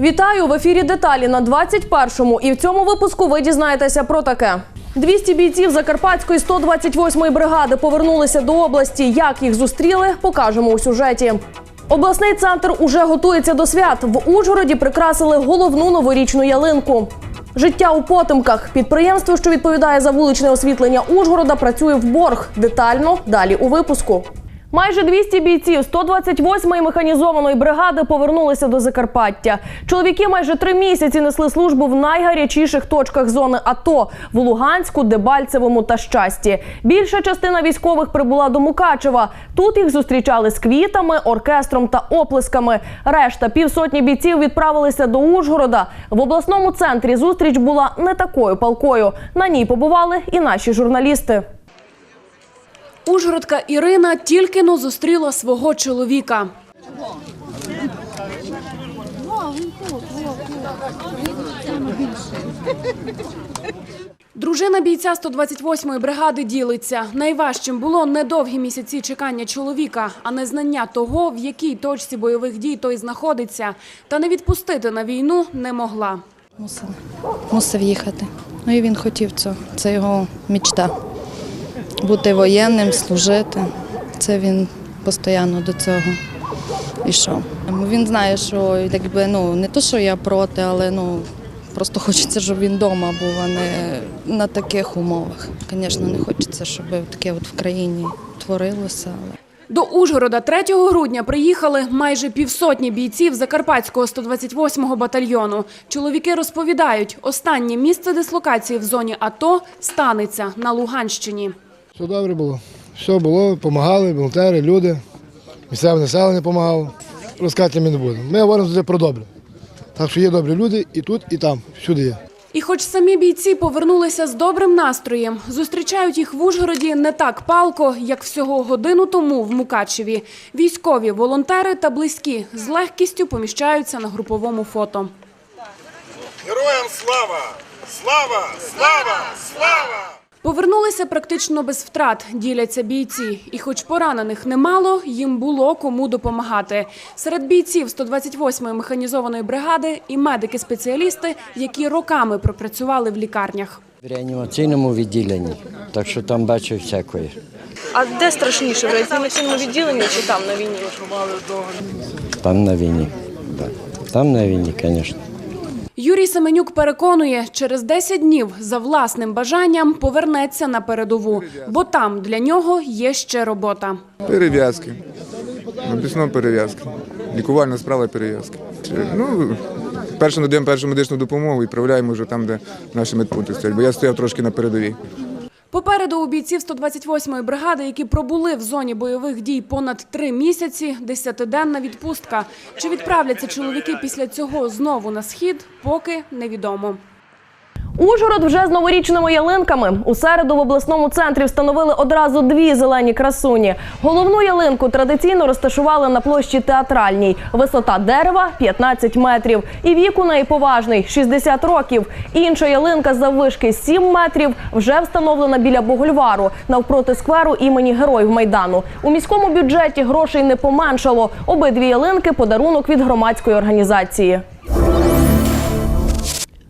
Вітаю в ефірі деталі на 21-му. І в цьому випуску ви дізнаєтеся про таке. 200 бійців Закарпатської 128-ї бригади повернулися до області. Як їх зустріли, покажемо у сюжеті. Обласний центр уже готується до свят. В Ужгороді прикрасили головну новорічну ялинку. Життя у потемках. Підприємство, що відповідає за вуличне освітлення Ужгорода, працює в борг. Детально далі у випуску. Майже 200 бійців 128-ї механізованої бригади повернулися до Закарпаття. Чоловіки майже три місяці несли службу в найгарячіших точках зони АТО в Луганську, Дебальцевому та Щасті. Більша частина військових прибула до Мукачева. Тут їх зустрічали з квітами, оркестром та оплесками. Решта півсотні бійців відправилися до Ужгорода. В обласному центрі зустріч була не такою палкою. На ній побували і наші журналісти. Ужгородка Ірина тільки но зустріла свого чоловіка. Дружина бійця 128-ї бригади ділиться. Найважчим було недовгі місяці чекання чоловіка, а не знання того, в якій точці бойових дій той знаходиться. Та не відпустити на війну не могла. Мусив, мусив їхати. Ну і він хотів цього. Це його мічта. Бути воєнним, служити. Це він постійно до цього йшов. Він знає, що якби, ну, не то, що я проти, але ну, просто хочеться, щоб він вдома був, а не на таких умовах. Звісно, не хочеться, щоб таке от в країні творилося. Але... До Ужгорода 3 грудня приїхали майже півсотні бійців Закарпатського 128-го батальйону. Чоловіки розповідають, останнє місце дислокації в зоні АТО станеться на Луганщині. Все добре було. Все було, допомагали, волонтери, люди, місцеве населення допомагало. Розказати ми не будемо. Ми говоримо завжди про добре. Так що є добрі люди і тут, і там, всюди є. І хоч самі бійці повернулися з добрим настроєм, зустрічають їх в Ужгороді не так палко, як всього годину тому в Мукачеві. Військові, волонтери та близькі з легкістю поміщаються на груповому фото. Героям слава! Слава! Слава! Слава! Повернулися практично без втрат, діляться бійці. І хоч поранених немало, їм було кому допомагати. Серед бійців 128-ї механізованої бригади і медики-спеціалісти, які роками пропрацювали в лікарнях. В реанімаційному відділенні, так що там бачу всякої. А де страшніше в реанімаційному відділенні чи там на війні? Там на війні. Да. Там на війні, звісно. Юрій Семенюк переконує, через 10 днів за власним бажанням повернеться на передову, бо там для нього є ще робота. Перев'язки. Написано перев'язки. Лікувальна справа перев'язки. Ну, перше надаємо першу медичну допомогу і відправляємо вже там, де наші медпункти стоять. Бо я стояв трошки на передовій. Попереду у бійців 128-ї бригади, які пробули в зоні бойових дій понад три місяці, десятиденна відпустка. Чи відправляться чоловіки після цього знову на схід, поки невідомо. Ужгород вже з новорічними ялинками. У середу в обласному центрі встановили одразу дві зелені красуні. Головну ялинку традиційно розташували на площі театральній. Висота дерева 15 метрів. І вік у неї поважний 60 років. Інша ялинка заввишки 7 метрів вже встановлена біля Богульвару навпроти скверу імені Героїв Майдану. У міському бюджеті грошей не поменшало. Обидві ялинки подарунок від громадської організації.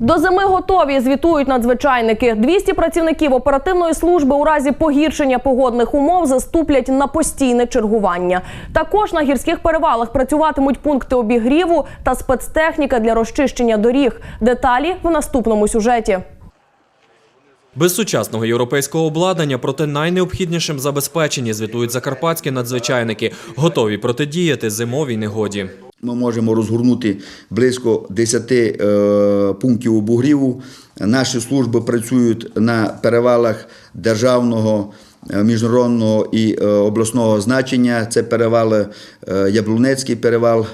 До зими готові, звітують надзвичайники. 200 працівників оперативної служби у разі погіршення погодних умов заступлять на постійне чергування. Також на гірських перевалах працюватимуть пункти обігріву та спецтехніка для розчищення доріг. Деталі в наступному сюжеті. Без сучасного європейського обладнання, проте найнеобхіднішим забезпечені, звітують закарпатські надзвичайники, готові протидіяти зимовій негоді. Ми можемо розгорнути близько 10 е, пунктів обогріву. Наші служби працюють на перевалах державного, е, міжнародного і е, обласного значення. Це перевали Яблунецький перевал,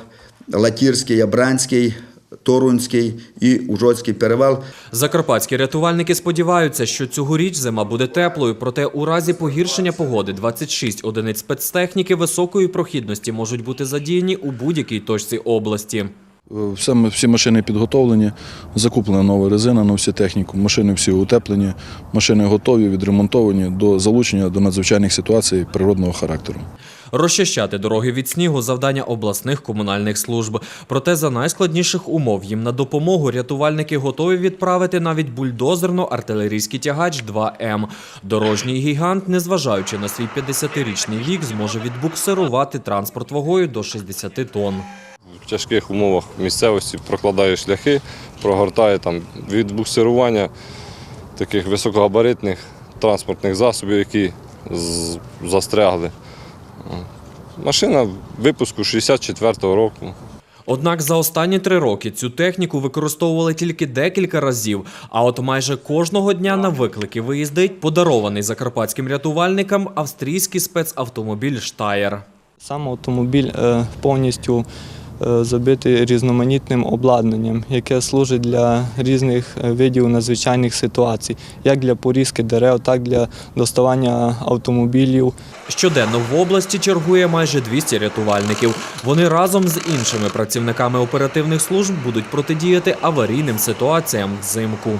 Латірський, Ябранський, Торунський і Ужоцький перевал. Закарпатські рятувальники сподіваються, що цьогоріч зима буде теплою, проте у разі погіршення погоди 26 одиниць спецтехніки високої прохідності можуть бути задіяні у будь-якій точці області. Все, всі машини підготовлені, закуплена нова резина на всю техніку, машини всі утеплені, машини готові, відремонтовані до залучення до надзвичайних ситуацій природного характеру. Розчищати дороги від снігу завдання обласних комунальних служб. Проте за найскладніших умов їм на допомогу рятувальники готові відправити навіть бульдозерно-артилерійський тягач 2М. Дорожній гігант, незважаючи на свій 50-річний вік, зможе відбуксирувати транспорт вагою до 60 тонн. В тяжких умовах місцевості прокладає шляхи, прогортає там від буксирування таких високогабаритних транспортних засобів, які застрягли. Машина випуску 64-го року. Однак за останні три роки цю техніку використовували тільки декілька разів. А от майже кожного дня на виклики виїздить подарований закарпатським рятувальникам австрійський спецавтомобіль Штаєр. Сам автомобіль е, повністю забитий різноманітним обладнанням, яке служить для різних е, видів надзвичайних ситуацій, як для порізки дерев, так і для доставання автомобілів. Щоденно в області чергує майже 200 рятувальників. Вони разом з іншими працівниками оперативних служб будуть протидіяти аварійним ситуаціям взимку.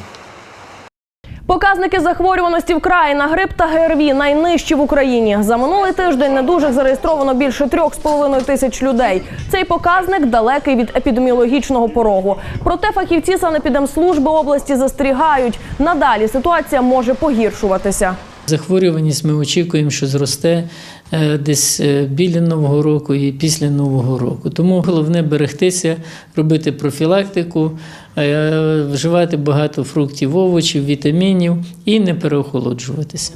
Показники захворюваності в краї на грип та ГРВІ найнижчі в Україні. За минулий тиждень недужих зареєстровано більше 3,5 тисяч людей. Цей показник далекий від епідеміологічного порогу. Проте фахівці санепідемслужби області застерігають, надалі ситуація може погіршуватися. Захворюваність ми очікуємо, що зросте е, десь е, біля Нового року і після Нового року. Тому головне берегтися, робити профілактику, вживати багато фруктів, овочів, вітамінів і не переохолоджуватися.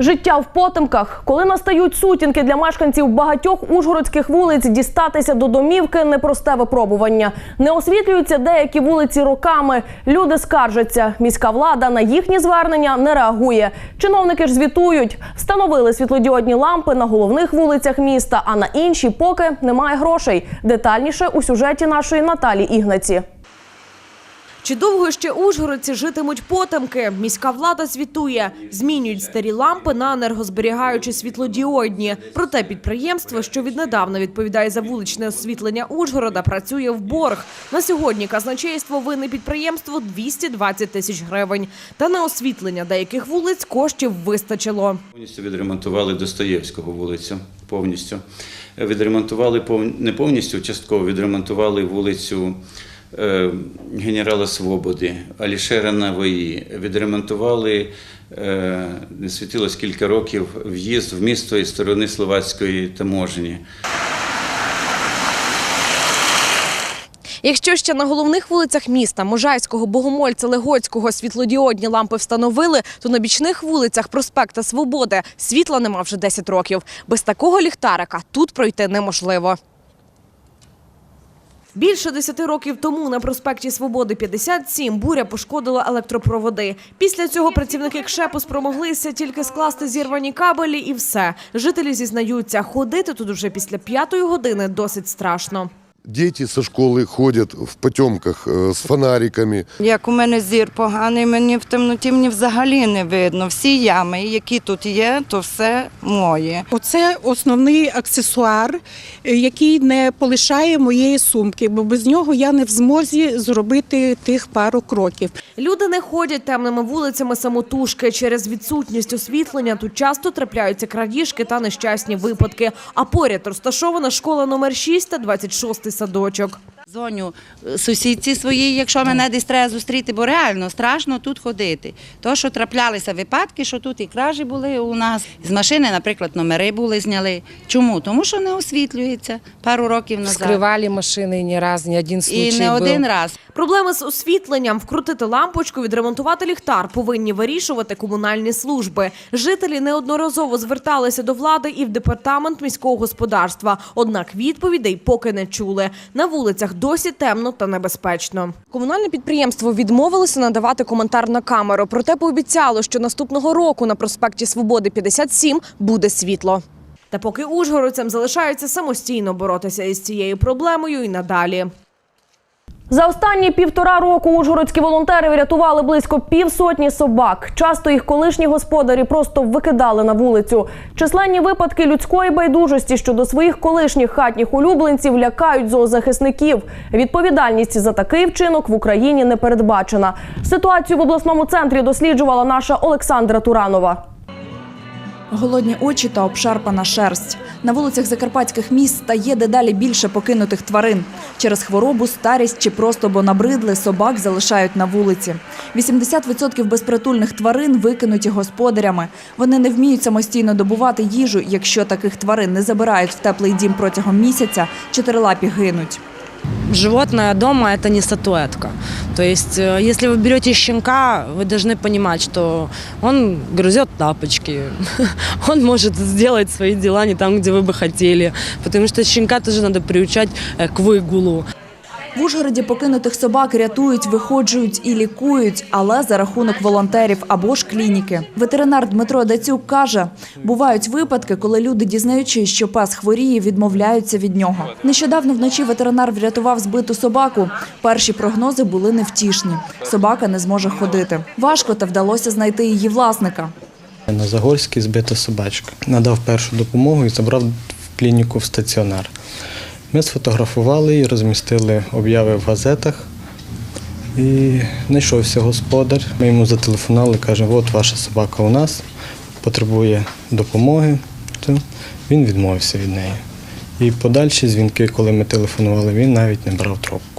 Життя в потемках, коли настають сутінки для мешканців багатьох ужгородських вулиць, дістатися до домівки непросте випробування. Не освітлюються деякі вулиці роками. Люди скаржаться. Міська влада на їхні звернення не реагує. Чиновники ж звітують, встановили світлодіодні лампи на головних вулицях міста, а на інші поки немає грошей. Детальніше у сюжеті нашої Наталі Ігнаці. Чи довго ще ужгородці житимуть потемки? Міська влада звітує, змінюють старі лампи на енергозберігаючі світлодіодні. Проте підприємство, що віднедавна відповідає за вуличне освітлення Ужгорода, працює в борг. На сьогодні казначейство винне підприємству 220 тисяч гривень. Та на освітлення деяких вулиць коштів вистачило. Повністю відремонтували Достоєвського вулицю. Повністю відремонтували не повністю, частково відремонтували вулицю генерала Свободи, Алішера Навої. Відремонтували, е, не світилось кілька років, в'їзд в місто із сторони словацької таможні. Якщо ще на головних вулицях міста Можайського, Богомольця, Легоцького світлодіодні лампи встановили, то на бічних вулицях проспекта Свободи світла нема вже 10 років. Без такого ліхтарика тут пройти неможливо. Більше 10 років тому на проспекті Свободи 57 буря пошкодила електропроводи. Після цього працівники КШЕПу спромоглися тільки скласти зірвані кабелі і все. Жителі зізнаються, ходити тут уже після п'ятої години досить страшно. Дети со школы ходят в потемках э, с фонариками. Як у мене зір поганий, мені в темноті мені взагалі не видно. Всі ями, які тут є, то все моє. Оце основний аксесуар, е, який не полишає моєї сумки, бо без нього я не в змозі зробити тих пару кроків. Люди не ходять темними вулицями самотужки. Через відсутність освітлення тут часто трапляються крадіжки та нещасні випадки. А поряд розташована школа номер 6 та 26 садочок. Дзвоню е, сусідці своїй, якщо мене десь треба зустріти, бо реально страшно тут ходити. То, що траплялися випадки, що тут і кражі були у нас. З машини, наприклад, номери були зняли. Чому? Тому що не освітлюється пару років назад. Вскрывали машины не раз, не один случай І не был. один раз. Проблеми з освітленням, вкрутити лампочку, відремонтувати ліхтар повинні вирішувати комунальні служби. Жителі неодноразово зверталися до влади і в департамент міського господарства. Однак відповідей поки не чули. На вулицях досі темно та небезпечно. Комунальне підприємство відмовилося надавати коментар на камеру, проте пообіцяло, що наступного року на проспекті Свободи 57 буде світло. Та поки ужгородцям залишається самостійно боротися із цією проблемою і надалі. За останні півтора року ужгородські волонтери врятували близько півсотні собак. Часто їх колишні господарі просто викидали на вулицю. Численні випадки людської байдужості щодо своїх колишніх хатніх улюбленців лякають зоозахисників. Відповідальність за такий вчинок в Україні не передбачена. Ситуацію в обласному центрі досліджувала наша Олександра Туранова. Голодні очі та обшарпана шерсть. На вулицях закарпатських міст стає дедалі більше покинутих тварин. Через хворобу, старість чи просто бо набридли собак залишають на вулиці. 80% безпритульних тварин викинуті господарями. Вони не вміють самостійно добувати їжу. Якщо таких тварин не забирають в теплий дім протягом місяця, чотирилапі гинуть Животное дома – это не статуэтка. То есть, э, если вы берете щенка, вы должны понимать, что он грызет тапочки, он может сделать свои дела не там, где вы бы хотели, потому что щенка тоже надо приучать э, к выгулу. В Ужгороді покинутих собак рятують, виходжують і лікують, але за рахунок волонтерів або ж клініки. Ветеринар Дмитро Дацюк каже, бувають випадки, коли люди, дізнаючись, що пес хворіє, відмовляються від нього. Нещодавно вночі ветеринар врятував збиту собаку. Перші прогнози були невтішні. Собака не зможе ходити. Важко та вдалося знайти її власника. На Загорській збита собачка. Надав першу допомогу і забрав клініку в стаціонар. Ми сфотографували і розмістили обяви в газетах. І знайшовся господар. Ми йому зателефонували, кажемо, от ваша собака у нас, потребує допомоги. Він відмовився від неї. І подальші дзвінки, коли ми телефонували, він навіть не брав трубку.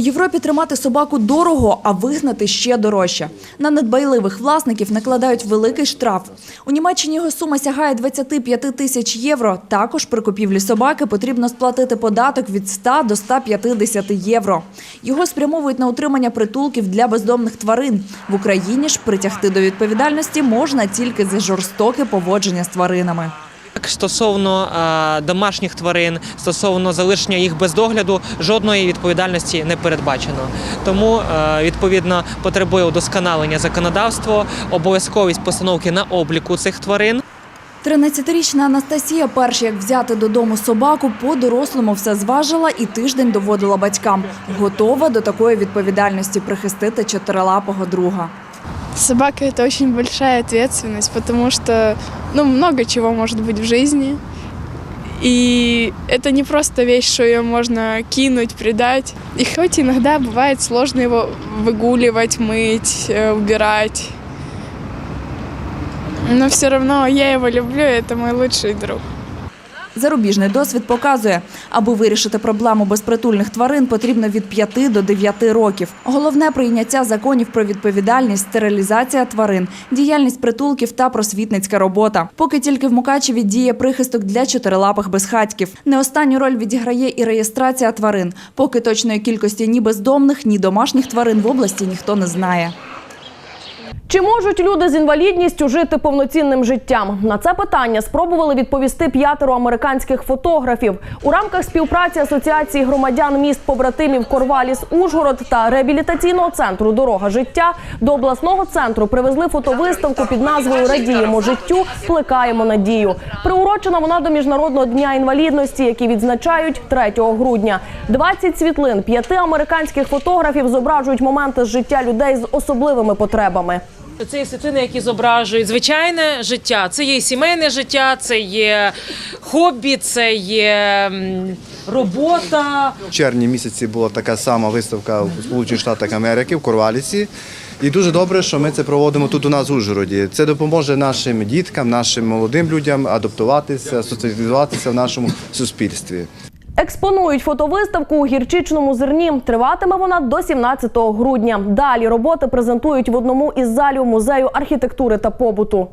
Європі тримати собаку дорого, а вигнати ще дорожче. На недбайливих власників накладають великий штраф. У Німеччині його сума сягає 25 тисяч євро. Також при купівлі собаки потрібно сплатити податок від 100 до 150 євро. Його спрямовують на утримання притулків для бездомних тварин. В Україні ж притягти до відповідальності можна тільки за жорстоке поводження з тваринами. Стосовно домашніх тварин, стосовно залишення їх без догляду, жодної відповідальності не передбачено. Тому відповідно потребує удосконалення законодавства, обов'язковість постановки на обліку цих тварин. 13-річна Анастасія, перш як взяти додому собаку, по-дорослому все зважила і тиждень доводила батькам. Готова до такої відповідальності прихистити чотирилапого друга. Собака это очень большая ответственность, потому что ну, много чего может быть в жизни. И это не просто вещь, что ее можно кинуть, предать. И хоть иногда бывает сложно его выгуливать, мыть, э, убирать. Но все равно я его люблю, это мой лучший друг. Зарубіжний досвід показує, аби вирішити проблему безпритульних тварин, потрібно від 5 до 9 років. Головне прийняття законів про відповідальність, стерилізація тварин, діяльність притулків та просвітницька робота. Поки тільки в Мукачеві діє прихисток для чотирилапих безхатьків. Не останню роль відіграє і реєстрація тварин. Поки точної кількості ні бездомних, ні домашніх тварин в області ніхто не знає. Чи можуть люди з інвалідністю жити повноцінним життям? На це питання спробували відповісти п'ятеро американських фотографів у рамках співпраці Асоціації громадян міст побратимів Корваліс Ужгород та реабілітаційного центру Дорога життя до обласного центру привезли фотовиставку під назвою Радіємо життю, плекаємо надію. Приурочена вона до міжнародного дня інвалідності, який відзначають 3 грудня. 20 світлин п'яти американських фотографів зображують моменти з життя людей з особливими потребами. Це є світлини, які зображують звичайне життя. Це є сімейне життя, це є хобі, це є робота. В червні місяці була така сама виставка у Сполучених Штатах Америки в Корвалісі. І дуже добре, що ми це проводимо тут у нас в Ужгороді. Це допоможе нашим діткам, нашим молодим людям адаптуватися, соціалізуватися в нашому суспільстві. Експонують фотовиставку у гірчичному зерні. Триватиме вона до 17 грудня. Далі роботи презентують в одному із залів музею архітектури та побуту.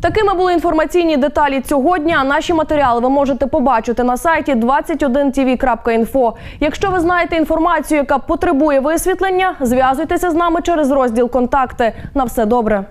Такими були інформаційні деталі цього дня. Наші матеріали ви можете побачити на сайті 21tv.info. Якщо ви знаєте інформацію, яка потребує висвітлення, зв'язуйтеся з нами через розділ Контакти. На все добре.